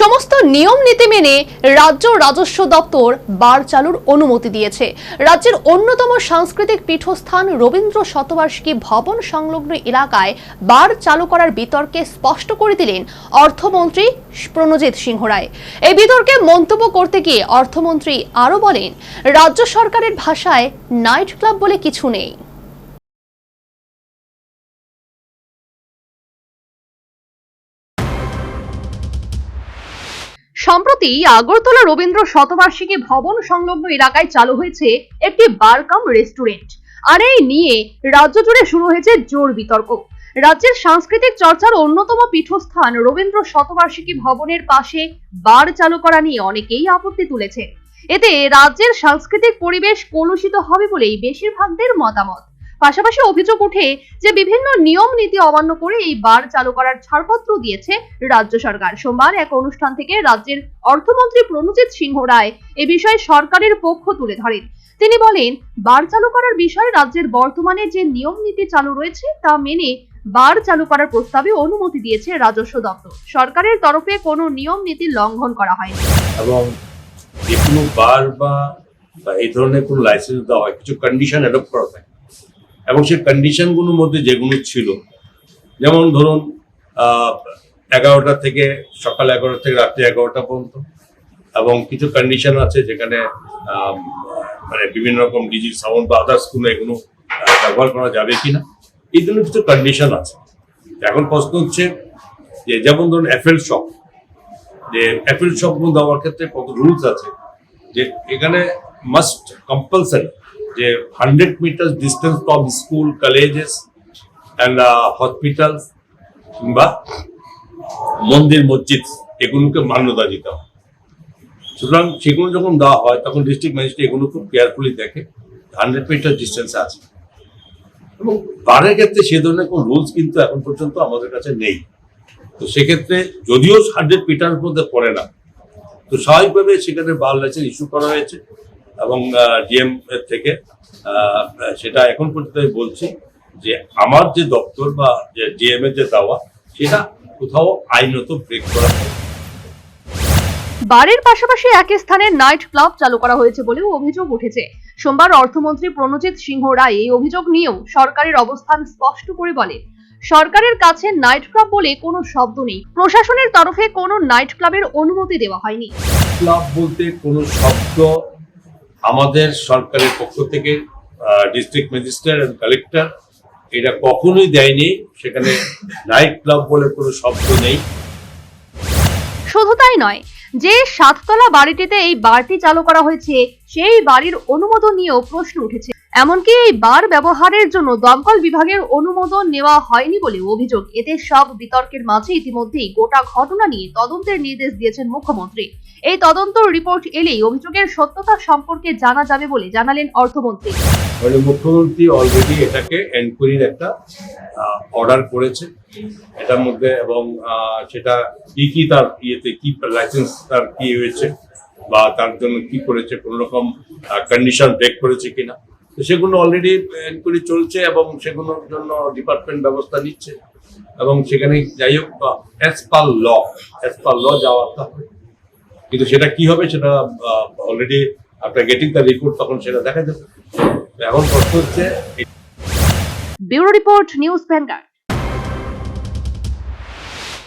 সমস্ত নিয়ম নীতি মেনে রাজ্য রাজস্ব দপ্তর বার চালুর অনুমতি দিয়েছে। রাজ্যের অন্যতম সাংস্কৃতিক পীঠস্থান রবীন্দ্র শতবার্ষিকী ভবন সংলগ্ন এলাকায় বার চালু করার বিতর্কে স্পষ্ট করে দিলেন অর্থমন্ত্রী প্রণজিৎ সিংহ রায়। এই বিতর্কে মন্তব্য করতে গিয়ে অর্থমন্ত্রী আরও বলেন, রাজ্য সরকারের ভাষায় নাইট ক্লাব বলে কিছু নেই। সম্প্রতি আগরতলা রবীন্দ্র শতবার্ষিকী ভবন সংলগ্ন এলাকায় চালু হয়েছে একটি বার কাম রেস্টুরেন্ট। আর এই নিয়ে রাজ্য জুড়ে শুরু হয়েছে জোর বিতর্ক। রাজ্যের সাংস্কৃতিক চর্চার অন্যতম পীঠস্থান রবীন্দ্র শতবার্ষিকী ভবনের পাশে বার চালু করা নিয়ে অনেকেই আপত্তি তুলেছে। এতে রাজ্যের সাংস্কৃতিক পরিবেশ কলুষিত হবে বলেই বেশিরভাগদের মতামত। পাশাপাশি অভিযোগ ওঠে যে বিভিন্ন নিয়ম নীতি অমান্য করে এই বার চালু করার ছাড়পত্র দিয়েছে রাজ্য সরকার। সোমবার এক অনুষ্ঠান থেকে রাজ্যের অর্থমন্ত্রী প্রণজিৎ সিংহ রায় এ বিষয়ে সরকারের পক্ষ তুলে ধরেন। তিনি বলেন, বার চালু করার বিষয়ে রাজ্যের বর্তমানে যে নিয়ম নীতি চালু রয়েছে তা মেনে বার চালু করার প্রস্তাবে অনুমতি দিয়েছে রাজস্ব দপ্তর। সরকারের তরফে কোনো নিয়ম নীতি লঙ্ঘন করা হয়নি। এবং যে কোনো বার বা এই ধরনের কোনো লাইসেন্স দেওয়া হয়, কিছু কন্ডিশন অ্যাডপ্ট করা থাকে। এবং সেই কন্ডিশনগুলোর মধ্যে যেগুলো ছিল, যেমন ধরুন এগারোটা থেকে সকাল এগারোটা থেকে রাত্রি এগারোটা পর্যন্ত, এবং কিছু কন্ডিশন আছে যেখানে মানে বিভিন্ন রকম ডিজি সাউন্ড বা আদার্স কোনো এগুলো ব্যবহার করা যাবে কি না এই ধরনের কিছু কন্ডিশন আছে। এখন প্রশ্ন হচ্ছে যে, যেমন ধরুন অ্যাপেল শপ যে অ্যাপেল শপ দেওয়ার ক্ষেত্রে কত রুলস আছে, যে এখানে মাস্ট কম্পালসারি যে hundred metre distance from school colleges and hospital কিংবা মন্দির, মসজিদ, এগুলোকে মান্যতা দিতে হয়। সুতরাং সেগুলো যখন দেওয়া হয়, তখন ডিস্ট্রিক্ট ম্যাজিস্ট্রেট এগুলো খুব কেয়ারফুলি দেখে হান্ড্রেড মিটার ডিস্টেন্সে আছে। এবং বারের ক্ষেত্রে সে ধরনের কোনো রুলস কিন্তু এখন পর্যন্ত আমাদের কাছে নেই। তো সেক্ষেত্রে যদিও হান্ড্রেড মিটার মধ্যে পড়ে না, তো স্বাভাবিকভাবে সেখানে বার লাইসেন্স ইস্যু করা হয়েছে। এবং ডিএম থেকে সেটা এখন পর্যন্ত আমি বলছি যে আমার যে দপ্তর বা যে ডিএম এর যে দাওয়া সেটা কোথাও আইনত ব্রেক করা। বারের পাশাপাশি একই স্থানে নাইট ক্লাব চালু করা হয়েছে বলেও অভিযোগ উঠেছে। সোমবার অর্থমন্ত্রী প্রণজিৎ সিংহ রায় এই অভিযোগ নিয়েও সরকারের অবস্থান স্পষ্ট করে বলেন সরকারের কাছে নাইট ক্লাব বলে কোনো শব্দ নেই। প্রশাসনের তরফে কোনো নাইট ক্লাবের অনুমতি দেওয়া হয়নি। ক্লাব বলতে কোনো শব্দ আমাদের সরকারের পক্ষ থেকে ডিস্ট্রিক্ট ম্যাজিস্ট্রেট এবং কালেক্টর এটা কখনোই দেয়নি। সেখানে নাইট ক্লাব বলে কোনো শব্দ নেই। শুধু তাই নয়, যে সাততলা বাড়িটিতে এই বারটি চালু করা হয়েছে, সেই বাড়ির অনুমোদন নিয়েও প্রশ্ন উঠেছে। এমনকি এই বার ব্যবহারের জন্য দমকল বিভাগের অনুমোদন নেওয়া হয়নি বলে অভিযোগ। এতে সব বিতর্কের মাঝে ইতিমধ্যেই গোটা ঘটনা নিয়ে তদন্তের নির্দেশ দিয়েছেন মুখ্যমন্ত্রী। এই তদন্ত রিপোর্ট এলেই অভিযোগের সত্যতা সম্পর্কে জানা যাবে বলে জানালেন অর্থমন্ত্রী। মানে মুখ্যমন্ত্রী অলরেডি এটাকে এনকোয়ারির একটা অর্ডার করেছে। এটার মধ্যে এবং সেটা কি কি তার ইয়েতে, কি লাইসেন্স তার কি হয়েছে বা তার জন্য কি করেছে কোন রকম কন্ডিশন ব্রেক করেছে কিনা। সেগুলো অলরেডি এনকোয়ারি চলছে এবং সেগুলোর জন্য ডিপার্টমেন্ট ব্যবস্থা নিচ্ছে। এবং সেখানে যাই হোক অ্যাজ পার ল অ্যাজ পার ল যাওয়ার কিন্তু সেটা কি হবে সেটা অলরেডি আপনার গেটিং দ্য রিপোর্ট তখন সেটা দেখা যাবে। এখন প্রশ্ন হচ্ছে ব্যুরো রিপোর্ট, নিউজ